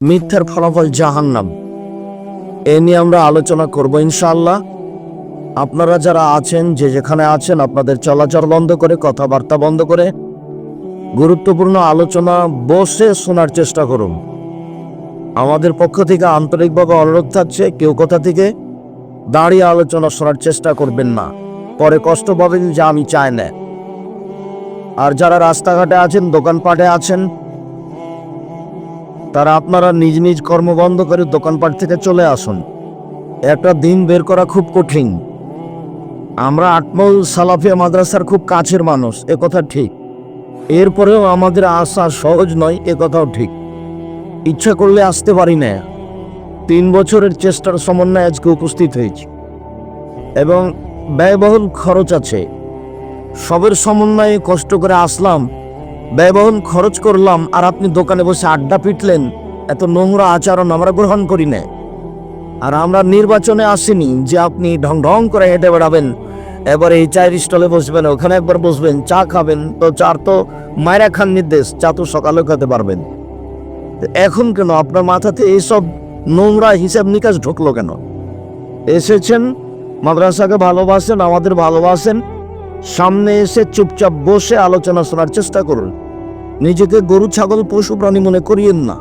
মিথ্যার ফলাফল জাহান্নাম। এ নিয়ে আমরা আলোচনা করব ইনশাআল্লাহ। আপনারা যারা আছেন, যে যেখানে আছেন, আপনাদের চলাচল বন্ধ করে, কথাবার্তা বন্ধ করে গুরুত্বপূর্ণ আলোচনা বসে শোনার চেষ্টা করুন। আমাদের পক্ষ থেকে আন্তরিকভাবে অনুরোধ থাকছে, কেউ কোথা থেকে দাঁড়িয়ে আলোচনা শোনার চেষ্টা করবেন না। পরে কষ্ট পাবেন যা আমি চাই না। আর যারা রাস্তাঘাটে আছেন, দোকানপাটে আছেন তারা আপনারা নিজ নিজ কর্ম বন্ধ করে দোকানপাট থেকে চলে আসুন। একটা দিন বের করা খুব কঠিন। আমরা আটমল সালাফিয়া মাদ্রাসার খুব কাছের মানুষ, এ কথা ঠিক। এরপরেও আমাদের আসা সহজ নয়, এ কথাও ঠিক। ইচ্ছা করলে আসতে পারি না। তিন বছরের চেষ্টার সমন্বয়ে আজকে উপস্থিত হয়েছি। এবং ব্যয়বহুল খরচ আছে। সবের সমন্বয়ে কষ্ট করে আসলাম ব্যয়বহুল খরচ করলাম আর আপনি দোকানে বসে আড্ডা পিটলেন, এত নোংরা আচরণ আমরা গ্রহণ করি না। আর আমরা নির্বাচনে আসিনি যে আপনি ঢং ঢং করে হেঁটে বেড়াবেন, এবার এই চায়ের স্টলে বসবেন, ওখানে একবার বসবেন, চা খাবেন, তো চার তো মায়েরা খান নির্দেশ, চা তো সকালেও খেতে পারবেন। এখন কেন আপনার মাথাতে এইসব নোংরা হিসাব নিকাশ ঢুকলো কেন? এসেছেন, মাদ্রাসাকে ভালোবাসেন, আমাদের ভালোবাসেন, সামনে এসে চুপচাপ বসে আলোচনা শোনার চেষ্টা করুন। নিজেকে গরু, ছাগল, পশু, প্রাণী মনে করিয়েন না।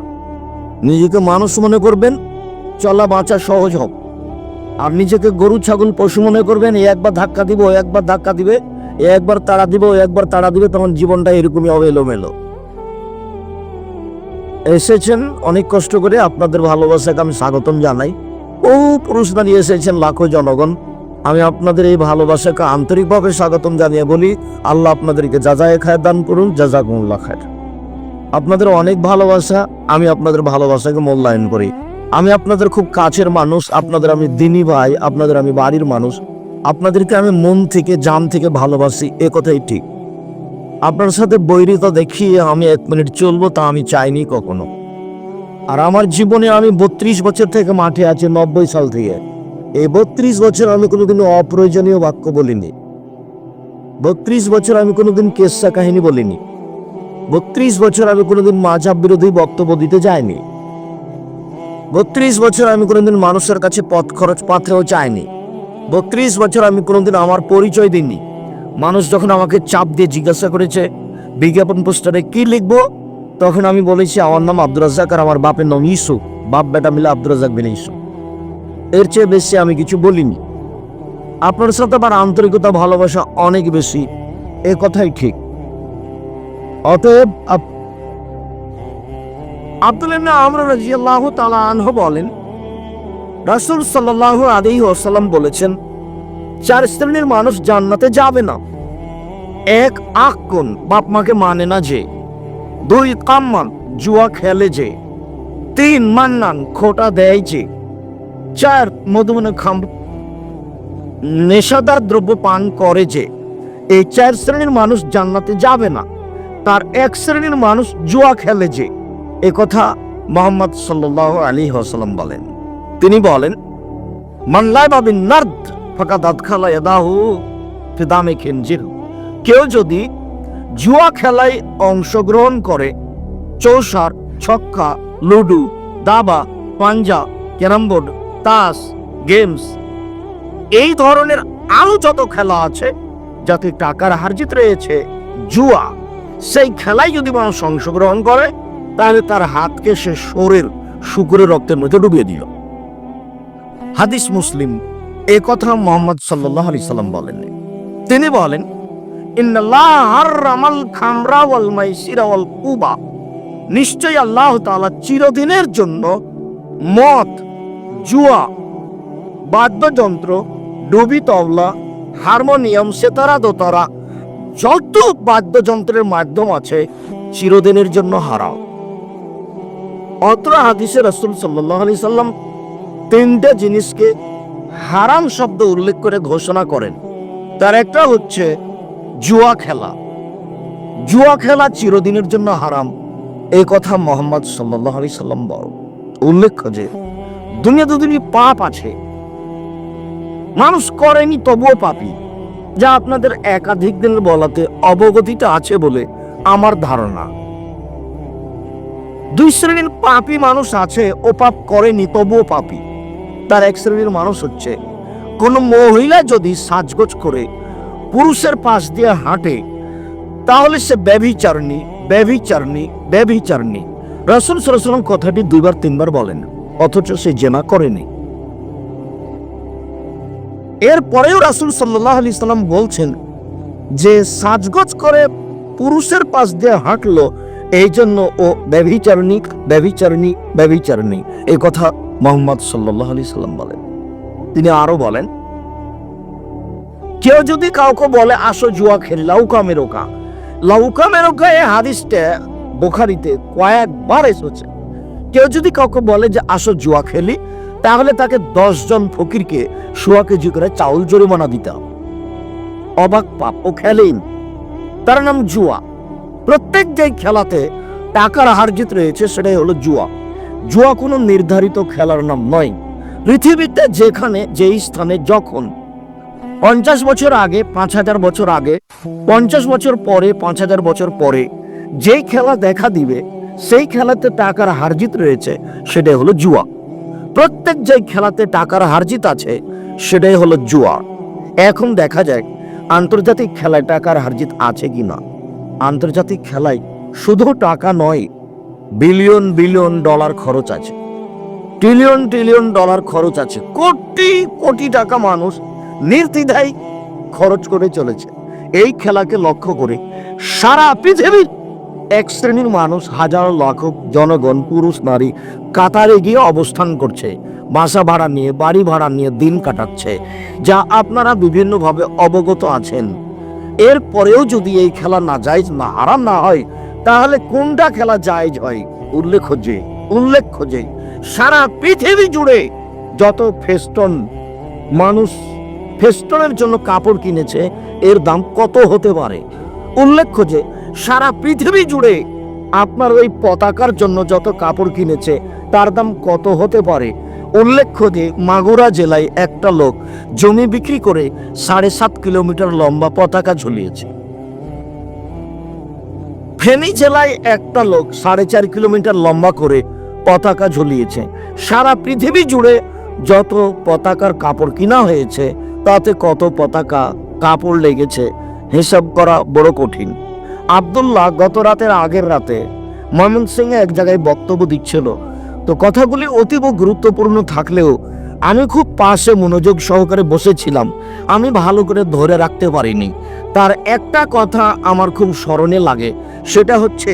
নিজেকে মানুষ মনে করবেন, চলা, বাঁচা সহজ হোক আর নিজেকে গরু, ছাগল, পশু মনে করবেন একবার ধাক্কা দিব একবার ধাক্কা দিবে, এ একবার তাড়া দিব একবার তাড়া দিবে, তখন জীবনটা এরকমই হবে এলোমেলো এসেছেন, অনেক কষ্ট করে আপনাদের ভালোবাসাকে আমি স্বাগতম জানাই। ও পুরুষ নারী এসেছেন, লাখো জনগণ। আমি আপনাদের এই ভালোবাসাকে আন্তরিকভাবে স্বাগতম জানিয়ে বলি, আল্লাহ আপনাদেরকে যাজায় খায় দান করুন, জাজাকুমুল্লাহ খায় আপনাদের অনেক ভালোবাসা, আমি আপনাদের ভালোবাসাকে মূল্যায়ন করি। আমি আপনাদের খুব কাছের মানুষ, আপনাদের আমি দিনী ভাই, আপনাদের আমি বাড়ির মানুষ। আপনাদেরকে আমি মন থেকে, জান থেকে ভালোবাসি, এ কথাই ঠিক। আপনার সাথে বৈরিতা দেখিয়ে আমি এক মিনিট চলবো, তা আমি চাইনি কখনো। আর আমার জীবনে আমি বত্রিশ বছর থেকে মাঠে আছি, নব্বই সাল থেকে। এই বত্রিশ বছর আমি কোনোদিন অপ্রয়োজনীয় বাক্য বলিনি। বত্রিশ বছর আমি কোনোদিন কেসা কাহিনী বলিনি। বত্রিশ বছর আমি কোনোদিন মাঝাব বিরোধী বক্তব্য দিতে যাইনি। বত্রিশ বছর আমি কোনোদিন মানুষের কাছে পথ খরচ পাত্রেও চাইনি। বত্রিশ বছর আমি কোনোদিন আমার পরিচয় দিইনি। মানুষ যখন আমাকে চাপ দিয়ে জিজ্ঞাসা করেছে, বিজ্ঞাপন পোস্টারে কি লিখব? তখন আমি বলেছি, আমার নাম আব্দুর রাজ্জাক আর আমার বাপের নাম ইসু। বাপ বেটা মিলে আব্দুর রাজ্জাক বিন ইসু। এর চেয়ে বেশি আমি কিছু বলিনি। আপনার সাথে আমার আন্তরিকতা, ভালোবাসা অনেক বেশি। এ কথাই ঠিক। অতএব আব্দুল্লাহ আমরা রাজিয়াল্লাহ তালা আনহ বলেন, রাসুল সাল্লাহ আলী ওসাল্লাম বলেছেন, চার শ্রেণির মানুষ জান্নাতে যাবে না। এক আক্কন বাপ মাকে মানে না যে। দুই কাম্মান জুয়া খেলে যে। তিন মান্নান, খোটা দেয় যে। চার মধুমনে খাম নেশাদার দ্রব্য পান করে যে, এই চার শ্রেণির মানুষ জান্নাতে যাবে না। তার এক শ্রেণির মানুষ জুয়া খেলে যে। এ কথা মোহাম্মদ সাল্লাহ আলী হাসালাম বলেন। তিনি বলেন মানলাই বাবিন নার্দ ফাঁকা দাঁত খালা এদাহু ফিদামে খেনজির। কেউ যদি জুয়া খেলায় অংশগ্রহণ করে, চৌসার, ছক্কা, লুডু, দাবা, পাঞ্জা, ক্যারামবোর্ড তাস, গেমস, এই ধরনের আরও যত খেলা আছে, যাতে টাকার হারজিত রয়েছে, জুয়া, সেই খেলায় যদি মানুষ অংশগ্রহণ করে, তাহলে তার হাতকে সে শরীর শুকুরের রক্তের মধ্যে ডুবিয়ে দিল। হাদিস মুসলিম এ কথা মোহাম্মদ সাল্লাহ আলি সাল্লাম বলেন। তিনি বলেন নিশ্চয়ই আল্লাহ চিরদিনের জন্য মদ জুয়া, বাদ্যযন্ত্র, ডুবি তবলা, হারমোনিয়াম, সেতারা দোতারা, যত বাদ্যযন্ত্রের মাধ্যম আছে, চিরদিনের জন্য হারাও। অত্র হাদিসে রসুল সাল্লাহ আলি সাল্লাম তিনটে জিনিসকে হারাম শব্দ উল্লেখ করে ঘোষণা করেন। তার একটা হচ্ছে জুয়া খেলা। জুয়া খেলা চিরদিনের জন্য হারাম এই কথা মোহাম্মদ সাল্লাহ আলি সাল্লাম বল উল্লেখ্য যে দুনিয়া দুদিনই পাপ আছে। মানুষ করেনি, তবুও পাপি। যা আপনাদের একাধিক দিনের বলাতে অবগতিটা আছে বলে আমার ধারণা। দুই শ্রেণির পাপী মানুষ আছে ও পাপ করেনি, তবুও পাপী। তার এক শ্রেণির মানুষ হচ্ছে, কোনো মহিলা যদি সাজগোজ করে পুরুষের পাশ দিয়ে হাঁটে, তাহলে সে ব্যভিচারণী ব্যভিচারণী ব্যভিচারণী। রসুল সরসলাম কথাটি দুইবার, তিনবার বলেন। অথচ সে জেনা করেনি। এরপরেও রাসুল সাল্লাহ আলি সাল্লাম বলছেন যে সাজগোজ করে পুরুষের পাশ দিয়ে হাঁটলো এই জন্য ও ব্যভিচারণী ব্যভিচারণী ব্যভিচারণী। এই কথা মোহাম্মদ সাল্লাহ আলি সাল্লাম বলেন। তিনি আরও বলেন, কেউ যদি কাউকে বলে, আসো জুয়া খেলি, লাউকা মেরোকা। লাউকা মেরোকা এই হাদিসটা বোখারিতে কয়েকবার এসেছে। কেউ যদি কাউকে বলে যে, আসো জুয়া খেলি, তাহলে তাকে জন ফকিরকে সোয়া কেজি করে চাউল জরিমানা দিতে হবে। অবাক পাপ, ও খেলেন। তার নাম জুয়া। প্রত্যেক যে খেলাতে টাকার হারজিত রয়েছে, সেটাই হলো জুয়া। জুয়া কোনো নির্ধারিত খেলার নাম নয়। পৃথিবীতে যেখানে, যেই স্থানে, যখন পঞ্চাশ বছর আগে, পাঁচ হাজার বছর আগে, পঞ্চাশ বছর পরে, পাঁচ হাজার বছর পরে, যেই খেলা দেখা দিবে সেই খেলাতে টাকার হারজিত রয়েছে, সেটাই হলো জুয়া। প্রত্যেক যে খেলাতে টাকার হারজিত আছে, সেটাই হলো জুয়া। এখন দেখা যায় আন্তর্জাতিক খেলায় টাকার হারজিত আছে কি না। আন্তর্জাতিক খেলায় শুধু টাকা নয়, বিলিয়ন বিলিয়ন ডলার খরচ আছে। ট্রিলিয়ন ট্রিলিয়ন ডলার খরচ আছে। কোটি কোটি টাকা মানুষ নির্দ্বিধায় খরচ করে চলেছে। এই খেলাকে লক্ষ্য করে সারা পৃথিবীর এক শ্রেণির মানুষ হাজার লাখ জনগণ, পুরুষ, নারী কাতারে গিয়ে অবস্থান করছে, বাসা ভাড়া নিয়ে, বাড়ি ভাড়া নিয়ে দিন কাটাচ্ছে, যা আপনারা বিভিন্নভাবে অবগত আছেন। এরপরেও যদি এই খেলা না জায়জ না হারাম না হয়, তাহলে কোনটা খেলা জায়জ হয়? উল্লেখ খোঁজে উল্লেখ খোঁজে সারা পৃথিবী জুড়ে যত ফেস্টন, মানুষ ফেস্টনের জন্য কাপড় কিনেছে, এর দাম কত হতে পারে? উল্লেখ্য যে সারা পৃথিবী জুড়ে আপনার ওই পতাকার জন্য যত কাপড় কিনেছে, তার দাম কত হতে পারে? উল্লেখ্য যে মাগুরা জেলায় একটা লোক জমি বিক্রি করে সাড়ে সাত কিলোমিটার লম্বা পতাকা ঝুলিয়েছে। ফেনী জেলায় একটা লোক সাড়ে চার কিলোমিটার লম্বা করে পতাকা ঝুলিয়েছে। সারা পৃথিবী জুড়ে যত পতাকার কাপড় কিনা হয়েছে, তাতে কত পতাকা কাপড় লেগেছে, হিসাব করা বড় কঠিন। আবদুল্লাহ গত রাতের আগের রাতে ময়মনসিংহে এক জায়গায় বক্তব্য দিচ্ছিল। তো কথাগুলি অতীব গুরুত্বপূর্ণ থাকলেও আমি খুব পাশে মনোযোগ সহকারে বসেছিলাম। আমি ভালো করে ধরে রাখতে পারিনি। তার একটা কথা আমার খুব স্মরণে লাগে, সেটা হচ্ছে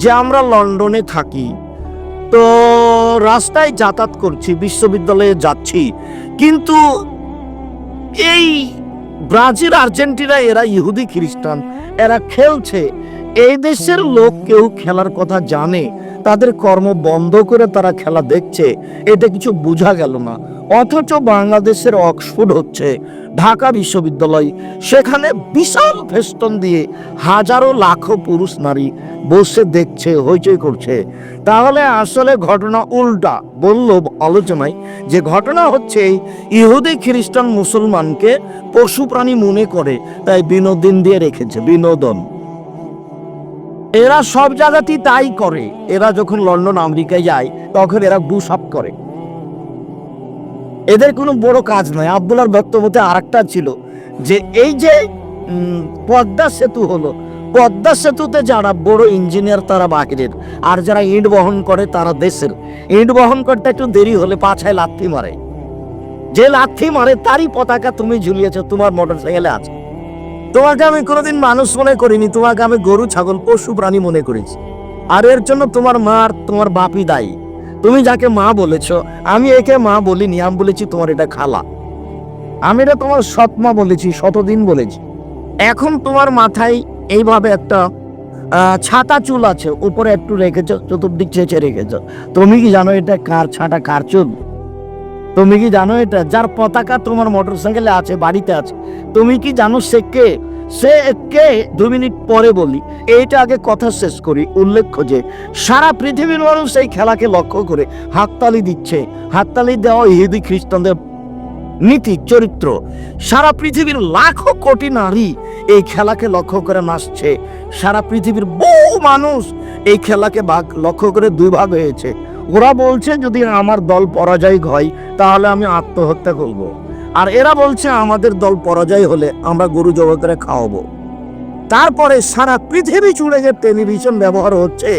যে আমরা লন্ডনে থাকি। তো রাস্তায় যাতায়াত করছি, বিশ্ববিদ্যালয়ে যাচ্ছি, কিন্তু এই ব্রাজিল আর্জেন্টিনা এরা ইহুদি খ্রিস্টান এরা খেলছে। এই দেশের লোক কেউ খেলার কথা জানে, তাদের কর্ম বন্ধ করে তারা খেলা দেখছে, এটা কিছু বোঝা গেল না। অথচ বাংলাদেশের অক্সফোর্ড হচ্ছে ঢাকা বিশ্ববিদ্যালয়, সেখানে বিশাল ফেস্টন দিয়ে হাজারো লাখো পুরুষ নারী বসে দেখছে, হইচই করছে। তাহলে আসলে ঘটনা উল্টা, বলল আলোচনায় যে ঘটনা হচ্ছে, ইহুদি খ্রিস্টান মুসলমানকে পশু প্রাণী মনে করে, তাই বিনোদন দিয়ে রেখেছে, বিনোদন। এরা সব জায়গাতেই তাই করে। এরা যখন লন্ডন, আমেরিকায় যায়, তখন এরা বুশ আপ করে। এদের কোনো বড় কাজ নয়। আব্দুল্লার বক্তব্যতে আরেকটা ছিল যে, এই যে পদ্মা সেতু হলো, পদ্মা সেতুতে যারা বড় ইঞ্জিনিয়ার তারা বাহিরের আর যারা ইট বহন করে তারা দেশের। ইট বহন করতে একটু দেরি হলে পাছায় লাথি মারে। যে লাথি মারে, তারই পতাকা তুমি ঝুলিয়েছো, তোমার মোটর সাইকেলে আছে। তোমাকে আমি কোনোদিন মানুষ মনে করিনি, তোমাকে আমি গরু, ছাগল, পশু, প্রাণী মনে করেছি। আর এর জন্য তোমার মা আর তোমার বাপি দায়ী। তুমি যাকে মা বলেছ, আমি একে মা বলিনি, আমি বলেছি তোমার এটা খালা। আমি এটা তোমার সৎ মা বলেছি, শতদিন বলেছি। এখন তোমার মাথায় এইভাবে একটা ছাতা চুল আছে, উপরে একটু রেখেছ, চতুর্দিক চেঁচে রেখেছো। তুমি কি জানো এটা কার ছাটা, কার চুল? তুমি কি জানো এটা? যার পতাকা তোমার মোটর সাইকেলে আছে, বাড়িতে আছে। তুমি কি জানো সে কে? সে কে? দু মিনিট পরে বলি। এইটা আগে কথা শেষ করি। উল্লেখ্য যে, সারা পৃথিবীর মানুষ এই খেলাকে লক্ষ্য করে হাততালি দিচ্ছে। হাততালি দেওয়া ইহুদি খ্রিস্টানদের নীতি, চরিত্র। সারা পৃথিবীর লাখো কোটি নারী এই খেলাকে লক্ষ্য করে নাচছে। সারা পৃথিবীর বহু মানুষ এই খেলাকে ভাগ, লক্ষ্য করে দুই ভাগ হয়েছে। ওরা বলছে, যদি আমার দল পরাজয় হয়, তাহলে আমি আত্মহত্যা করব। আর এরা বলছে, আমাদের দল পরাজয় হলে আমরা গরু জবাই করে খাওয়াবো। তারপরে সারা পৃথিবী জুড়ে যে টেলিভিশন ব্যবহার হচ্ছে,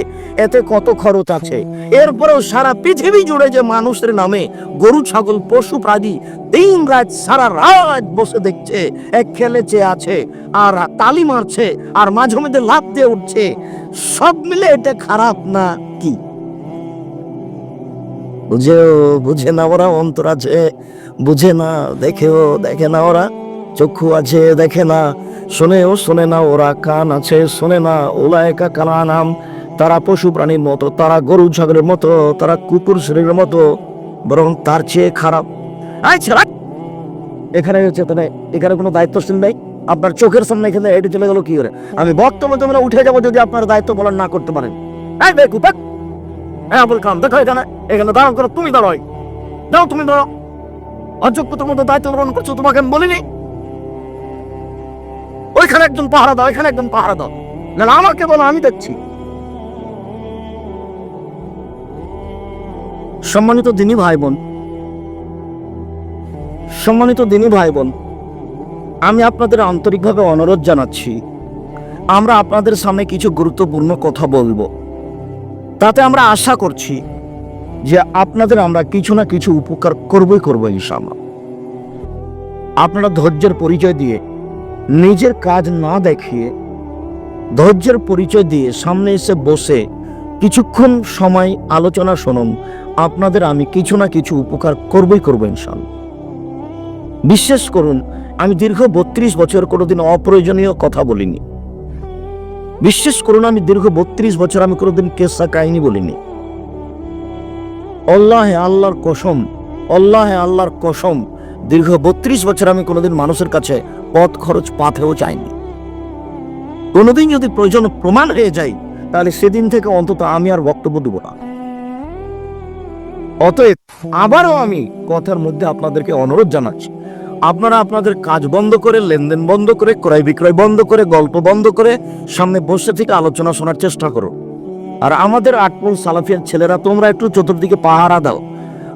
এতে কত খরচ আছে। এরপরেও সারা পৃথিবী জুড়ে যে মানুষের নামে গরু, ছাগল, পশু, প্রাণী দিন রাত সারা রাত বসে দেখছে, এক খেলে চেয়ে আছে, আর তালি মারছে, আর মাঝে মধ্যে লাভ দিয়ে উঠছে। সব মিলে এটা খারাপ না কি? বুঝেও, বুঝে না ওরা অন্তর আছে, বুঝে না, দেখেও, দেখে না ওরা, চক্ষু আছে, দেখে না, শোনেও, শোনে না ওরা, কান আছে, শোনে না ওলা একা কানা নাম তারা পশু প্রাণীর মতো, তারা গরু ছাগলের মতো, তারা কুকুর শরীরের মতো, বরং তার চেয়ে খারাপ। এখানে হচ্ছে তাহলে, এখানে কোনো দায়িত্বশীল নেই? আপনার চোখের সামনে এখানে হেঁটে চলে গেল কি করে? আমি বক্তব্য তোমরা উঠে যাব যদি আপনার দায়িত্ব পালন না করতে পারেন। হ্যাঁ আবুল দেখো এখানে এখানে দাঁড়াও করো তুমি দাঁড়াই দাও তুমি দাঁড়াও। অযোগ্যতার দায়িত্ব পালন করছ তোমাকে আমি বলিনি। ওইখানে একজন পাহারা দাও এখানে একজন পাহারা দাও। না, আমাকে বলো আমি দেখছি। সম্মানিত দিনী ভাই বোন সম্মানিত দিনী ভাই বোন আমি আপনাদের আন্তরিকভাবে অনুরোধ জানাচ্ছি। আমরা আপনাদের সামনে কিছু গুরুত্বপূর্ণ কথা বলব। তাতে আমরা আশা করছি যে আপনাদের আমরা কিছু না কিছু উপকার করবই করব ইনশাআল্লাহ। আপনারা ধৈর্যের পরিচয় দিয়ে নিজের কাজ না দেখিয়ে ধৈর্যের পরিচয় দিয়ে সামনে এসে বসে কিছুক্ষণ সময় আলোচনা শুনুন, আপনাদের আমি কিছু না কিছু উপকার করবই করব ইনশাআল্লাহ। বিশ্বাস করুন, আমি দীর্ঘ বত্রিশ বছর কোনোদিন অপ্রয়োজনীয় কথা বলিনি। বিশ্বাস করুন, আমি দীর্ঘ বত্রিশ বছর আমি কোনোদিন কেসা কাহিনী বলিনি। অল্লাহে আল্লাহর কসম, অল্লাহে আল্লাহর কসম, দীর্ঘ বত্রিশ বছর আমি কোনোদিন মানুষের কাছে পথ খরচ পাথেও চাইনি। কোনোদিন যদি প্রয়োজন প্রমাণ হয়ে যায়, তাহলে সেদিন থেকে অন্তত আমি আর বক্তব্য দেব না। অতএব আবারও আমি কথার মধ্যে আপনাদেরকে অনুরোধ জানাচ্ছি আপনারা আপনাদের কাজ বন্ধ করে, লেনদেন বন্ধ করে, ক্রয় বিক্রয় বন্ধ করে, গল্প বন্ধ করে সামনে বসে থেকে আলোচনা শোনার চেষ্টা করো। আর আমাদের আটপল সালাফিয়ার ছেলেরা, তোমরা একটু চতুর্দিকে পাহারা দাও।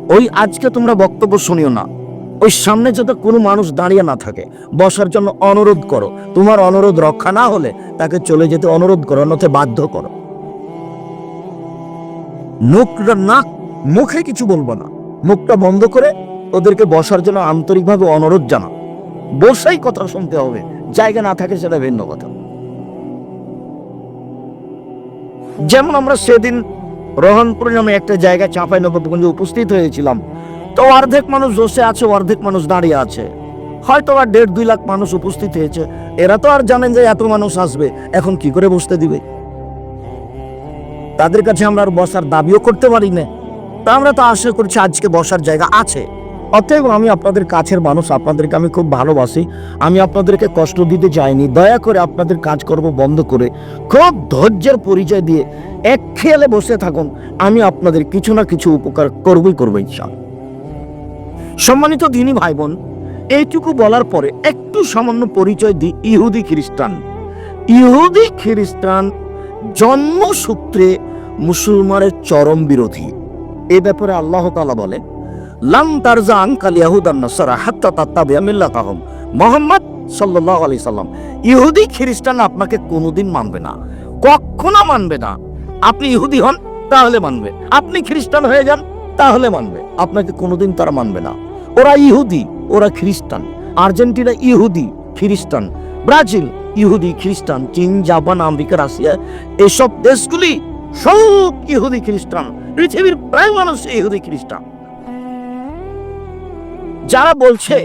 ওই আজকে তোমরা বক্তব্য শুনিও না। ওই সামনে যাতে কোনো মানুষ দাঁড়িয়ে না থাকে, বসার জন্য অনুরোধ করো। তোমার অনুরোধ রক্ষা না হলে তাকে চলে যেতে অনুরোধ করো অন্যথা বাধ্য করো। মুখটা না মুখে কিছু বলব না। মুখটা বন্ধ করে ওদেরকে বসার জন্য আন্তরিকভাবে অনুরোধ জানা বসাই কথা শুনতে হবে। জায়গা না থাকে সেটা ভিন্ন কথা। যেমন আমরা সেদিন রহনপুর নামে একটা জায়গায় চাঁপাই নবাবগঞ্জে উপস্থিত হয়েছিলাম। তো অর্ধেক মানুষ বসে আছে, অর্ধেক মানুষ দাঁড়িয়ে আছে। হয়তো আর দেড় দুই লাখ মানুষ উপস্থিত হয়েছে। এরা তো আর জানেন যে এত মানুষ আসবে। এখন কি করে বসতে দিবে? তাদের কাছে আমরা আর বসার দাবিও করতে পারি না তা আমরা তো আশা করছি আজকে বসার জায়গা আছে। অতএব আমি আপনাদের কাছের মানুষ, আপনাদেরকে আমি খুব ভালোবাসি। আমি আপনাদেরকে কষ্ট দিতে চাইনি। দয়া করে আপনাদের কাজকর্ম বন্ধ করে, খুব ধৈর্যের পরিচয় দিয়ে এক খেয়ালে বসে থাকুন। আমি আপনাদের কিছু না কিছু উপকার করবই করব ইনশাআল্লাহ। সম্মানিত দিনী ভাই বোন এইটুকু বলার পরে একটু সামান্য পরিচয় দিই ইহুদি খ্রিস্টান। ইহুদি খ্রিস্টান জন্মসূত্রে মুসলমানের চরম বিরোধী। এ ব্যাপারে আল্লাহ তাআলা বলে লাম তারজা আনকাল ইয়াহুদান নাসারা হাত্তা তাত্তাবিয়া মিল্লাতাহুম। মোহাম্মদ সাল্লাল্লাহু আলাইহি সাল্লাম, ইহুদি খ্রিস্টান আপনাকে কোনোদিন মানবে না, কখনো মানবে না। আপনি ইহুদি হন, তাহলে মানবে। আপনি খ্রিস্টান হয়ে যান, তাহলে মানবে। আপনাকে কোনোদিন তারা মানবে না। ওরা ইহুদি, ওরা খ্রিস্টান। আর্জেন্টিনা ইহুদি, খ্রিস্টান। ব্রাজিল, ইহুদি, খ্রিস্টান। চীন, জাপান, আমেরিকা, রাশিয়া, এসব দেশগুলি সব ইহুদি খ্রিস্টান। পৃথিবীর প্রায় মানুষ ইহুদি খ্রিস্টান। যারা বলছে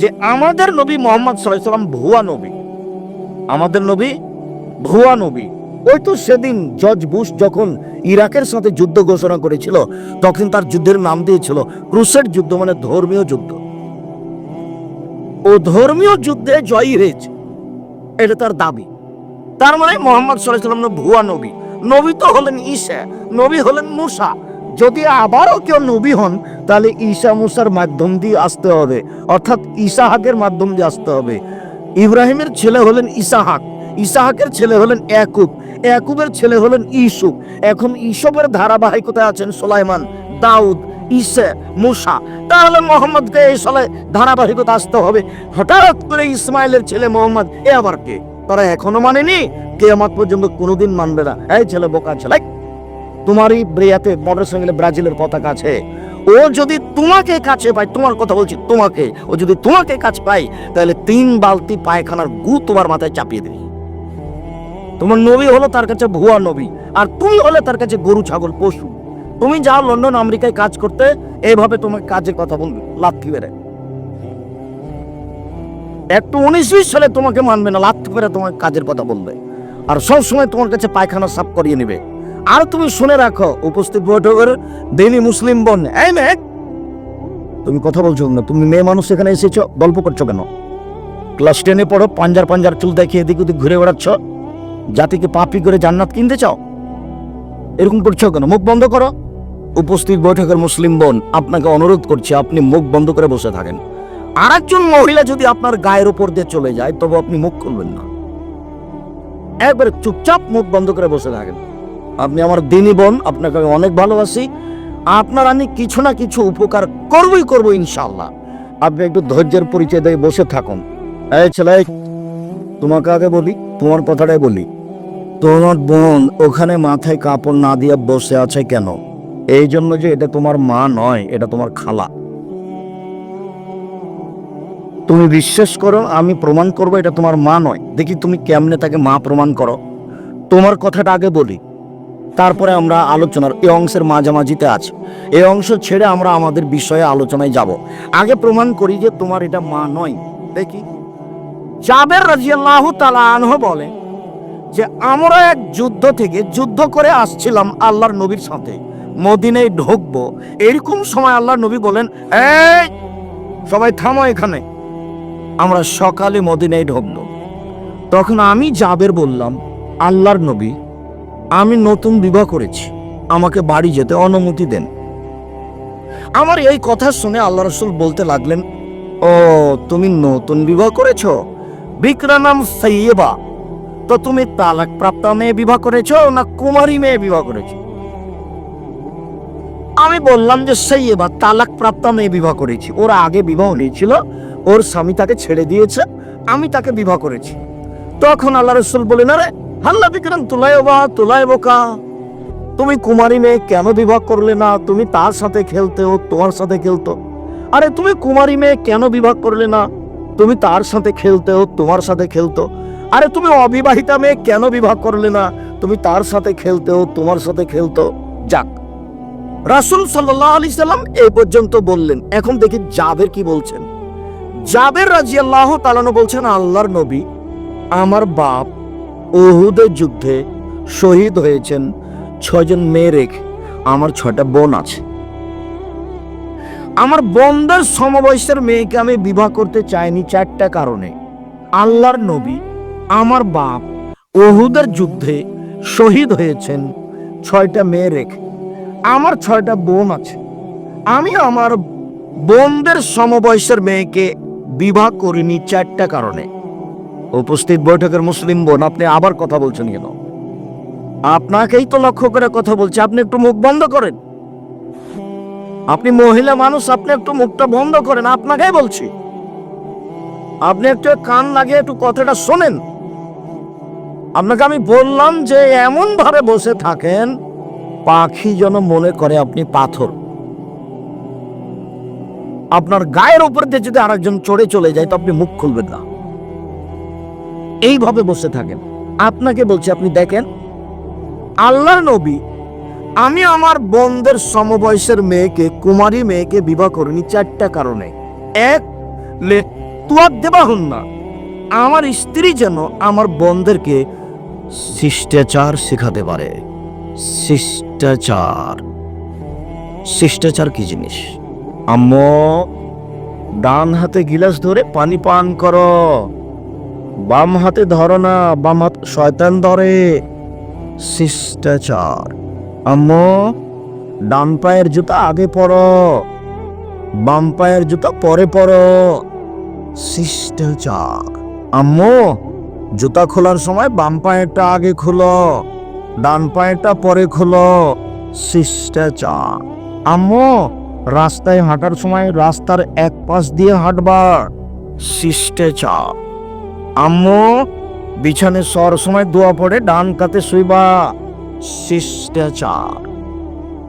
যে আমাদের নবী মোহাম্মদ সাল্লাম ভুয়া নবী, আমাদের নবী ভুয়া নবী। ওই তো সেদিন জর্জ বুশ যখন ইরাকের সাথে যুদ্ধ ঘোষণা করেছিল, তখন তার যুদ্ধের নাম দিয়েছিল ক্রুসেড যুদ্ধ মানে ধর্মীয় যুদ্ধ। ও ধর্মীয় যুদ্ধে জয়ী হয়েছে, এটা তার দাবি। তার মানে মোহাম্মদ আলাইহি সাল্লাম ভুয়া নবী। নবী তো হলেন ঈশা নবী হলেন মুসা যদি আবারও কেউ নবী হন, তাহলে ঈসা মুসার মাধ্যম দিয়ে আসতে হবে। অর্থাৎ ইসাহাকের মাধ্যম দিয়ে আসতে হবে। ইব্রাহিমের ছেলে হলেন ইসাহাক ইসাহাকের ছেলে হলেন একুব একুবের ছেলে হলেন ইসুফ এখন ইসবের ধারাবাহিকতা আছেন সোলাইমান, দাউদ ইসে মুসা। তাহলে মোহাম্মদকে এই সালে ধারাবাহিকতা আসতে হবে। হঠাৎ করে ইসমাইলের ছেলে মোহাম্মদ, এ আবার কে? তারা এখনও মানেনি। কেয়ামত পর্যন্ত কোনোদিন মানবে না। এই ছেলে বোকা ছেলে। তোমারই ব্রিয়াতে মোটরসাইকেলে ব্রাজিলের পতাকা আছে। ও যদি তোমাকে কাছে পায়, তোমার কথা বলছি, তোমাকে। ও যদি তোমাকে কাছে পায়, তাহলে তিন বালতি পায়খানার গু তোমার মাথায় চাপিয়ে দেবে। তোমার নবী হলো তার কাছে ভুয়া নবী, আর তুমি হলে তার কাছে গরু, ছাগল, পশু। তুমি যাও লন্ডন, আমেরিকায় কাজ করতে এইভাবে তোমার কাজের কথা বলবে, লাথি বেড়ে? একটু উনিশ বিশ সালে তোমাকে মানবে না, লাথি বেড়ে তোমার কাজের কথা বলবে। আর সব সময় তোমার কাছে পায়খানা সাফ করিয়ে নেবে। আর তুমি শুনে রাখো, উপস্থিত বৈঠকের দিনী মুসলিম বোন। এই মেয়ে তুমি কথা বলছো না তুমি মেয়ে মানুষ এখানে এসেছ, গল্প করছ কেন? ক্লাস টেনে পড়ো, পাঞ্জার পাঞ্জার চুল দেখিয়ে এদিক ওদিক ঘুরে বেড়াচ্ছ। জাতিকে পাপি করে জান্নাত কিনতে চাও? এরকম করছ কেন? মুখ বন্ধ করো। উপস্থিত বৈঠকের মুসলিম বোন, আপনাকে অনুরোধ করছে, আপনি মুখ বন্ধ করে বসে থাকেন। আর একজন মহিলা যদি আপনার গায়ের উপর দিয়ে চলে যায়, তবে আপনি মুখ খুলবেন না। একবারে চুপচাপ মুখ বন্ধ করে বসে থাকেন। আপনি আমার দিনী বোন, আপনাকে আমি অনেক ভালোবাসি। আপনার আমি কিছু না কিছু উপকার করবই করব ইনশাল্লাহ আপনি একটু ধৈর্যের পরিচয় দিয়ে বসে থাকুন। এই ছেলে, তোমাকে আগে বলি, তোমার কথাটাই বলি। তোমার বোন ওখানে মাথায় কাপড় না দিয়ে বসে আছে কেন? এই জন্য যে এটা তোমার মা নয়, এটা তোমার খালা। তুমি বিশ্বাস করো, আমি প্রমাণ করব এটা তোমার মা নয়। দেখি তুমি কেমনে তাকে মা প্রমাণ করো। তোমার কথাটা আগে বলি। তারপরে আমরা আলোচনার এই অংশের মাঝামাঝিতে আছি। এই অংশ ছেড়ে আমরা আমাদের বিষয়ে আলোচনায় যাব। আগে প্রমাণ করি যে তোমার এটা মা নয়। দেখি। জাবের রাজিয়াল্লাহ তালা আনহ বলে যে, আমরা এক যুদ্ধ থেকে যুদ্ধ করে আসছিলাম আল্লাহর নবীর সাথে। মদিনায় ঢুকবো। এরকম সময় আল্লাহর নবী বলেন, এই, সবাই থামো এখানে। আমরা সকালে মদিনায় ঢুকবো। তখন আমি জাবের বললাম, আল্লাহর নবী আমি নতুন বিবাহ করেছি। আমাকে বাড়ি যেতে অনুমতি দেন। আমার এই কথা শুনে আল্লাহ রসুল বলতে লাগলেন, ও, তুমি নতুন বিবাহ করেছ? বিক্রানাম সৈয়বা তো তুমি তালাক প্রাপ্ত মেয়ে বিবাহ করেছ না কুমারী মেয়ে বিবাহ করেছ? আমি বললাম যে সৈয়বা তালাক প্রাপ্ত মেয়ে বিবাহ করেছি। ওর আগে বিবাহ হয়েছিল, ওর স্বামী তাকে ছেড়ে দিয়েছে, আমি তাকে বিবাহ করেছি। তখন আল্লাহ রসুল বলেন আরে হাল্লা বিক্রাম তুলাই বা তুলাই বোকা তুমি কুমারী মেয়ে কেন বিবাহ করলে না? তুমি তার সাথে খেলতে ও তোমার সাথে খেলতো। আরে, তুমি কুমারী মেয়ে কেন বিবাহ করলে না? তুমি তার সাথে খেলতে ও তোমার সাথে খেলতো। আরে, তুমি অবিবাহিতা মেয়ে কেন বিবাহ করলে না? তুমি তার সাথে খেলতে ও তোমার সাথে খেলতো। যাক। রাসুল সাল্লাহ আলি সাল্লাম এই পর্যন্ত বললেন। এখন দেখি জাবের কি বলছেন। জাবের রাজি আল্লাহ তালানো বলছেন, আল্লাহর নবী আমার বাপ ওহুদের যুদ্ধে শহীদ হয়েছেন ছয়জন মেয়ে রেখে আমার ছয়টা বোন আছে। আমার বোনদের সমবয়সের মেয়েকে আমি বিবাহ করতে চাইনি চারটা কারণে। আল্লাহর নবী, আমার বাপ ওহুদের যুদ্ধে শহীদ হয়েছেন ছয়টা মেয়ে রেখে আমার ছয়টা বোন আছে। আমি আমার বোনদের সমবয়সের মেয়েকে বিবাহ করিনি চারটা কারণে। উপস্থিত বৈঠকের মুসলিম বোন, আপনি আবার কথা বলছেন কেন? আপনাকেই তো লক্ষ্য করে কথা বলছি, আপনি একটু মুখ বন্ধ করেন। আপনি মহিলা মানুষ, আপনি একটু মুখটা বন্ধ করেন, আপনাকেই বলছি। আপনি একটু কান লাগিয়ে একটু কথাটা শোনেন। আপনাকে আমি বললাম যে এমন ভাবে বসে থাকেন, পাখি যেন মনে করে আপনি পাথর। আপনার গায়ের উপর দিয়ে যদি আরেকজন চড়ে চলে যায়, তো আপনি মুখ খুলবেন না। এইভাবে বসে থাকেন। আপনাকে বলছি, আপনি দেখেন, আল্লাহ নবী, আমি আমার বোনদের সমবয়সের মেয়েকে, কুমারী মেয়েকে বিবাহ করিনি চারটা কারণে। এক, লে তুয়ার দেবা হন না। আমার স্ত্রী যেন আমার বোনদেরকে শিষ্টাচার শেখাতে পারে। শিষ্টাচার। শিষ্টাচার কি জিনিস? আম্মু ডান হাতে গিলাস ধরে পানি পান করো। বাম হাতে ধরো না, বাম হাত শয়তান ধরে। শিষ্টাচার। আম্মু, ডান পায়ের জুতা আগে পরো, বাম পায়ের জুতা পরে পরো। শিষ্টাচার। আম্মু, জুতা খোলার সময় বাম পায়েরটা আগে খোলো, ডান পায়েরটা পরে খোলো। শিষ্টাচার। আম্মু, রাস্তায় হাঁটার সময় রাস্তার এক পাশ দিয়ে হাঁটবা। শিষ্টাচার। আম্মু, বিছানে শোয়ার সময় দোয়া পড়ে, ডান কাতে শুইবা। শিষ্টাচার।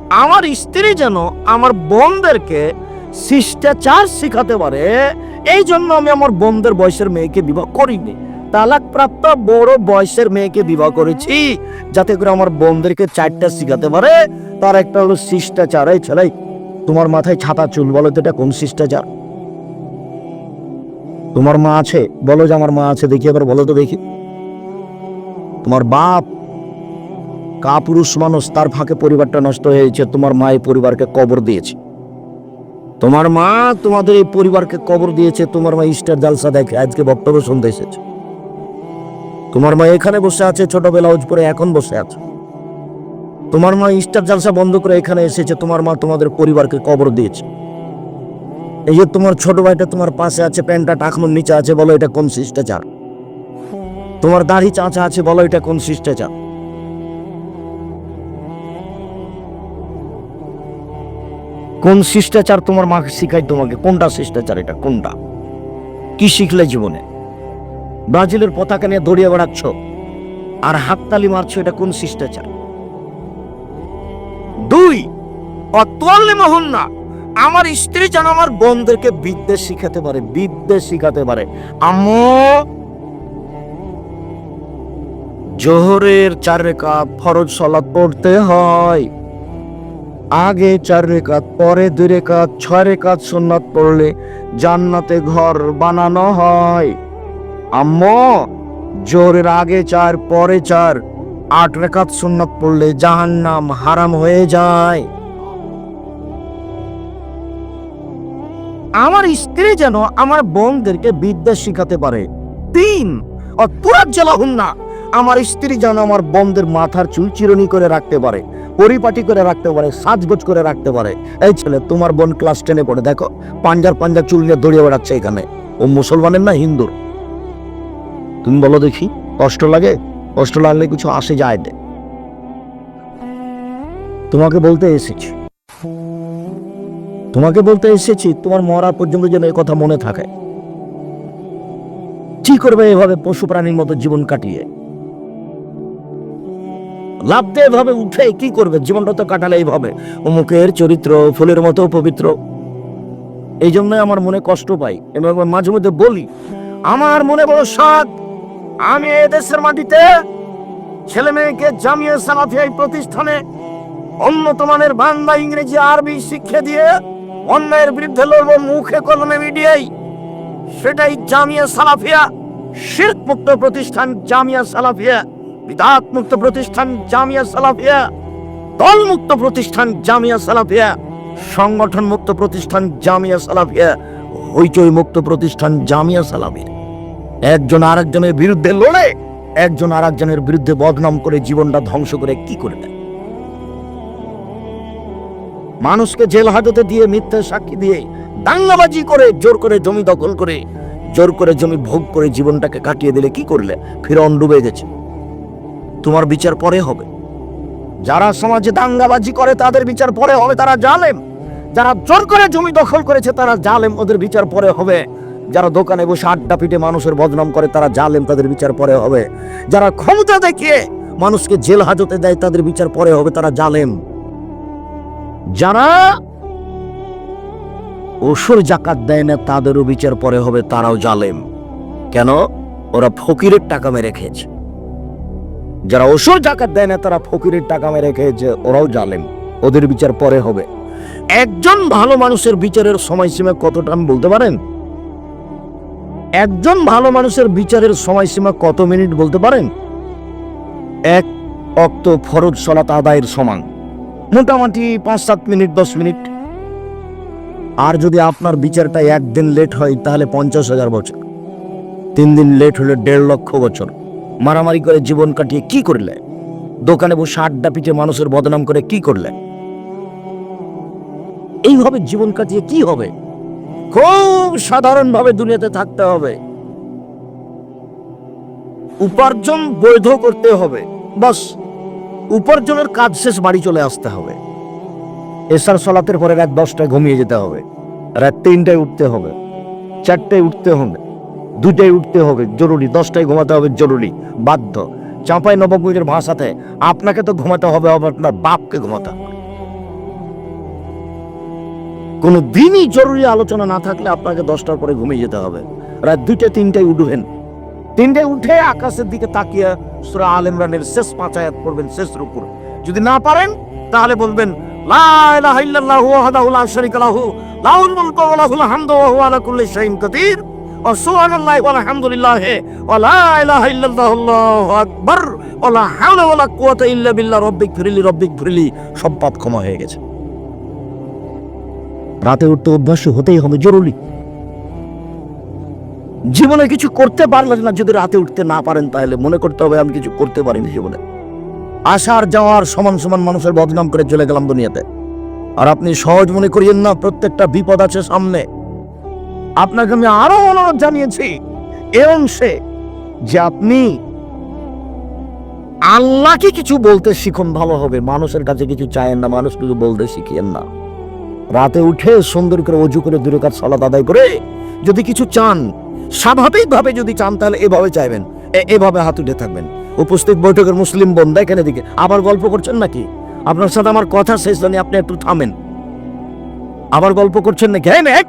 আমার স্ত্রী যেন আমার বোনদেরকে শিষ্টাচার শিখাতে পারে, এই জন্য আমি আমার বোনদের বয়সের মেয়েকে বিবাহ করিনি। তালাক প্রাপ্ত বড় বয়সের মেয়েকে বিবাহ করেছি, যাতে করে আমার বোনদেরকে চারটা শিখাতে পারে। তার একটা হলো শিষ্টাচার। এই ছেলে, তোমার মাথায় ছাতা চুল বলো তো এটা কোন শিষ্টাচার? তোমার মা আছে? বলো যে আমার মা আছে, দেখি এবার বলো তো দেখি। তোমার বাপ, কা পুরুষ মানুষ, তার ফাঁকে পরিবারটা নষ্ট হয়েছে তোমার মা এই পরিবারকে কবর দিয়েছে। তোমার মা তোমাদের এই পরিবারকে কবর দিয়েছে, তোমার মা ইস্টার জালসা দেখে, আজকে বক্তব্য শুনতে এসেছে। তোমার মা এখানে বসে আছে ছোট ব্লাউজ পরে এখন বসে আছে। তোমার মা ইস্টার জালসা বন্ধ করে এখানে এসেছে, তোমার মা তোমাদের পরিবারকে কবর দিয়েছে। এই যে তোমার ছোট ভাইটা তোমার পাশে আছে প্যান্টটা টাকনোর নিচে আছে বলো এটা কোন শিষ্টাচার? তোমার দাড়ি চাঁচা আছে বলো এটা কোন শিষ্টাচার? কোন শিষ্টাচার তোমার মাকে শিখাই তোমাকে? কোনটা শিষ্টাচার এটা? কোনটা? কি শিখলে জীবনে? ব্রাজিলের পতাকা নিয়ে দড়িয়ে বেড়াচ্ছ আর হাততালি মারছো এটা কোন শিষ্টাচার? দুই মোহন না আমার স্ত্রী যেন আমার বোনদেরকে বিদ্যে শিখাতে পারে, বিদ্যে শিখাতে পারে। আম্মু! জোহরের চার রেখাত ফরজ সলাৎ পড়তে হয়। আগে চার রেখাত, পরে দুই রেখাত, ছয় রেখাত সুন্নাত পড়লে জান্নাতে ঘর বানানো হয়। আম্মু! জোহরের আগে চার, পরে চার, আট রেখাত সুন্নাত পড়লে জাহান্নাম হারাম হয়ে যায়। আমার স্ত্রী যেন আমার বোনদেরকে বিদ্যা শিখাতে পারে। তিন না আমার স্ত্রী যেন আমার বোনদের মাথার চুল চিরনি করে রাখতে পারে, পরিপাটি করে রাখতে পারে, সাজগোজ করে রাখতে পারে। এই ছেলে, তোমার বোন ক্লাস টেনে পড়ে, দেখো, পাঞ্জার পাঞ্জার চুল নিয়ে দৌড়িয়ে বেড়াচ্ছে এখানে। ও মুসলমানের না হিন্দুর তুমি বলো দেখি, কষ্ট লাগে? কষ্ট লাগলে কিছু আসে যায় তোমাকে বলতে এসেছি। তোমাকে বলতে এসেছি, তোমার মরা পর্যন্ত যেন এই কথা মনে থাকে। কি করবে এভাবে পশু প্রাণীর মতো জীবন কাটিয়ে? লাভ দিয়ে এভাবে উঠে, কি করবে? জীবনটা তো কাটালে এইভাবে অমুকের চরিত্র, ফুলের মতো পবিত্র। এই জন্যই আমার মনে কষ্ট পাই। এবং মাঝে মধ্যে বলি, আমার মনে বড় সাত আমি এ দেশের মাটিতে ছেলে মেয়েকে জামিয়া সালাফিয়া প্রতিষ্ঠানে অন্যতমানের বাংলা, ইংরেজি, আরবি শিক্ষা দিয়ে অন্যায়ের বিরুদ্ধে লড়বো মুখে কলমে মিডিয়াই সেটাই জামিয়া সালাফিয়া। শিরক মুক্ত প্রতিষ্ঠান জামিয়া সালাফিয়া। বিদাত মুক্ত প্রতিষ্ঠান জামিয়া সালাফিয়া। দল মুক্ত প্রতিষ্ঠান জামিয়া সালাফিয়া। সংগঠন মুক্ত প্রতিষ্ঠান জামিয়া সালাফিয়া। হইচই মুক্ত প্রতিষ্ঠান জামিয়া সালাফিয়া। একজন আরেকজনের বিরুদ্ধে লড়ে, একজন আরেকজনের বিরুদ্ধে বদনাম করে জীবনটা ধ্বংস করে কি করবে? মানুষকে জেল হাজতে দিয়ে মিথ্যা সাক্ষী দিয়ে দাঙ্গাবাজি করে, জোর করে জমি দখল করে, জোর করে জমি ভোগ করে জীবনটাকে কাটিয়ে দিলে কি করলে? ফিরন ডুবে গেছে। তোমার বিচার পরে হবে। যারা সমাজে দাঙ্গাবাজি করে, তাদের বিচার পরে হবে, তারা জালেম। যারা জোর করে জমি দখল করেছে, তারা জালেম। ওদের বিচার পরে হবে। যারা দোকানে বসে আড্ডা পিটে মানুষের বদনাম করে, তারা জালেম। তাদের বিচার পরে হবে। যারা ক্ষমতা দেখিয়ে মানুষকে জেল হাজতে দেয়, তাদের বিচার পরে হবে, তারা জালেম। যারা ওসর জাকাত দেয় না, তাদেরও বিচার পরে হবে, তারাও জালেম। কেন? ওরা ফকিরের টাকা মেরে খেয়েছে। যারা ওসর জাকাত দেয় না, তারা ফকিরের টাকা মেরে খেয়েছে, ওরাও জালেম। ওদের বিচার পরে হবে। একজন ভালো মানুষের বিচারের সময়সীমা কতটা, আমি বলতে পারেন? একজন ভালো মানুষের বিচারের সময়সীমা কত মিনিট, বলতে পারেন? এক অক্ত ফরজ সলাত আদায়ের সমান। মোটামুটি পাঁচ সাত মিনিট, দশ মিনিট। আর যদি আপনার বিচারটা একদিন লেট হয়, তাহলে পঞ্চাশ হাজার বছর। তিন দিন লেট হলে দেড় লক্ষ বছর। মারামারি করে জীবন কাটিয়ে কি করলে? দোকানে বসে আড্ডা পিঠে মানুষের বদনাম করে কি করলে? এইভাবে জীবন কাটিয়ে কি হবে? খুব সাধারণভাবে দুনিয়াতে থাকতে হবে। উপার্জন বৈধ করতে হবে। বাস। উপার্জনের কাজ শেষ বাড়ি চলে আসতে হবে। এসার সলাতের পরে রাত দশটায় ঘুমিয়ে যেতে হবে। রাত তিনটায় উঠতে হবে। চারটায় উঠতে হবে। দুটায় উঠতে হবে। জরুরি। দশটায় ঘুমাতে হবে জরুরি। বাধ্য। চাঁপাই নবগঞ্জের ভাষাতে, আপনাকে তো ঘুমাতে হবে আপনার বাপকে ঘুমাতে হবে। কোনো দিনই জরুরি আলোচনা না থাকলে আপনাকে দশটার পরে ঘুমিয়ে যেতে হবে। রাত দুইটা তিনটায় উঠবেন। তিনটায় উঠে আকাশের দিকে তাকিয়ে সুরা আল ইমরানের শেষ পাঁচ আয়াত পড়বেন, শেষ রূপুর যদি না পারেন, তাহলে বলবেন ইল্লা রব্বিক সব ক্ষমা হয়ে গেছে। রাতে উঠতে অভ্যাস হতেই হবে, জরুরি। জীবনে কিছু করতে পারলেন না, যদি রাতে উঠতে না পারেন তাহলে মনে করতে হবে আমি কিছু করতে পারিনি জীবনে। আসার যাওয়ার সমান সমান মানুষের বদনাম করে চলে গেলাম দুনিয়াতে। আর আপনি সহজ মনে করিয়েন না, প্রত্যেকটা বিপদ আছে সামনে। আপনাকে আমি আরও অনুরোধ জানিয়েছি, এ অংশে যে আপনি আল্লাহকে কিছু বলতে শিখুন, ভালো হবে। মানুষের কাছে কিছু চায়েন না, মানুষ কিছু বলতে শিখিয়েন না। রাতে উঠে সুন্দর করে অজু করে দূরে কাজ সালাদ আদায় করে যদি কিছু চান স্বাভাবিকভাবে যদি চান তাহলে এভাবে চাইবেন। এভাবে হাত উঠে থাকবেন। উপস্থিত বৈঠকের মুসলিম বোন দেখেন দিকে আবার গল্প করছেন নাকি? আপনার সাথে আমার কথা শেষ, জানি আপনি একটু থামেন। আবার গল্প করছেন নাকি? হ্যাঁ এক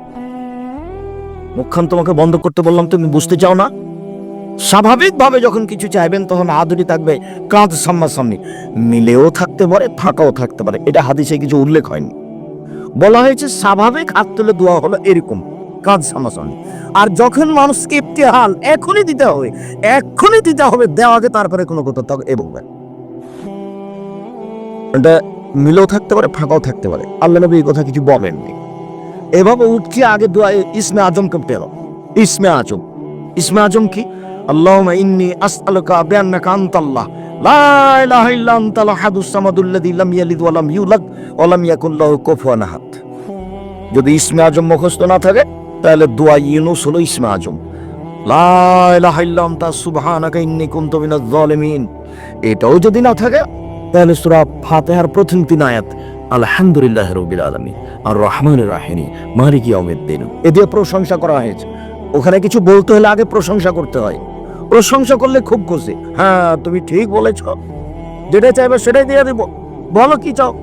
মুখখান তোমাকে বন্ধ করতে বললাম, তুমি বুঝতে চাও না? স্বাভাবিকভাবে যখন কিছু চাইবেন, তখন আদরি থাকবে, কাঁধ সামনাসামনি। মিলেও থাকতে পারে, ফাঁকাও থাকতে পারে। এটা হাদিসে কিছু উল্লেখ হয়নি। বলা হয়েছে, স্বাভাবিক হাত তুলে দোয়া হলো এরকম। কাজ সামনাসামনি আর যখন মানুষকে ইফতিহাল এখনই দিতে হবে। এখনই দিতে হবে দেওয়াকে তারপরে কোনো কথা তখন এ বলবে এটা মিলেও থাকতে পারে, ফাঁকাও থাকতে পারে। আল্লাহ নবী এই কথা কিছু বলেননি। এভাবে উঠছি আগে দোয়া ইসমে আজম করতে হবে ইসমে আজম। ইসমে আজম কি? আল্লাহুম্মা ইন্নী আসআলুকা বিআন্নাকা আনতাল্লাহ। লা ইলাহা ইল্লা আনতাল আহাদুস সামাদুল্লাযী লাম ইয়ালিদ ওয়া লাম ইউলাদ যদি ইসমে আজম মুখস্থ না থাকে তাহলে দোয়া ইউনুস হলো ইসমে আজম। এটাও যদি না থাকে, তাহলে সূরা ফাতিহার প্রথম তিন আয়াত, আলহামদুলিল্লাহ রাব্বিল আলামিন আর রহমানির রাহিম মালিক ইয়াউমিদ্দিন। এ দিয়ে প্রশংসা করা হয়েছে। ওখানে কিছু বলতে হলে আগে প্রশংসা করতে হয়। প্রশংসা করলে খুব খুশি। হ্যাঁ তুমি ঠিক বলেছ। যেটা চাইবে সেটাই দিয়ে দেব। বলো কি চাও?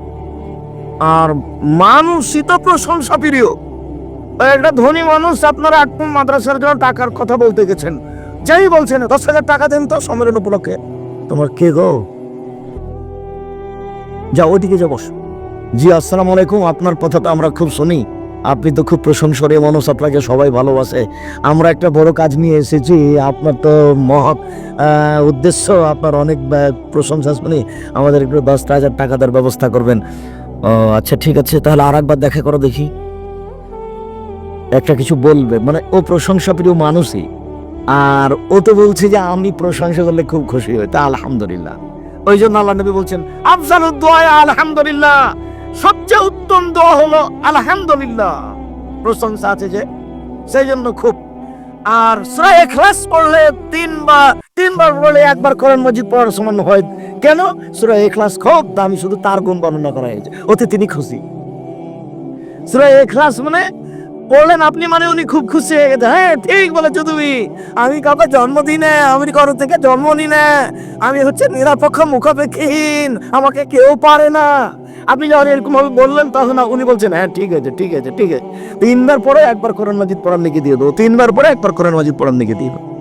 আর মানুষই তো প্রশংসা প্রিয় একটা ধনী মানুষ আপনারা একদম মাদ্রাসার জন্য টাকার কথা বলতে গেছেন। যাই বলছেন, দশ হাজার টাকা দেন তো সম্মেলন উপলক্ষে তোমার কে গো? যাও, ওইদিকে যা বস। জি, আসসালামু আলাইকুম। আপনার কথা তো আমরা খুব শুনি। আপনি তো খুব প্রশংসনীয় মানুষ, আপনাকে সবাই ভালোবাসে। আমরা একটা বড় কাজ নিয়ে এসেছি। আপনার তো মহৎ উদ্দেশ্য, আপনার অনেক প্রশংসা শুনি। আমাদের একটু দশ হাজার টাকা দেওয়ার ব্যবস্থা করবেন। ও আচ্ছা ঠিক আছে। তাহলে আর একবার দেখা করো দেখি। একটা কিছু বলবে মানে ও প্রশংসা প্রিয় মানুষই। আর ও তো বলছে যে আমি প্রশংসা করলে খুব খুশি হই, তা আলহামদুলিল্লাহ। ওই জন্য আল্লাহ নবী বলছেন, আফজালুদ দোয়া আলহামদুলিল্লাহ, সবচেয়ে উত্তম দোয়া হলো আলহামদুলিল্লাহ। প্রশংসা আছে যে, সেই জন্য খুব। আর সূরা ইখলাস পড়লে তিনবার তিনবার পড়লে একবার কোরআন মাজিদ পড়ার সমান হয়। কেন? সূরা ইখলাস খুব দামি, শুধু তার গুণ বর্ণনা করা হয়েছে ওতে তিনি খুশি। সূরা ইখলাস মানে পড়লেন আপনি মানে উনি খুব খুশি হয়ে গেছে হ্যাঁ ঠিক বলেছ তুমি। আমি কাউকে জন্ম না, আমি কারও থেকে জন্ম নিই না। আমি হচ্ছে নিরপেক্ষ, মুখাপেক্ষীহীন। আমাকে কেউ পারে না। আপনি যখন এরকম ভাবে বললেন, তখন উনি বলছেন হ্যাঁ ঠিক আছে ঠিক আছে ঠিক আছে। তিনবার পরে একবার কোরআন মাজিদ পড়ার লিখে দিয়ে দেবো। তিনবার পরে একবার কোরআন মাজিদ পড়ার লিখে দিয়ে দেবো।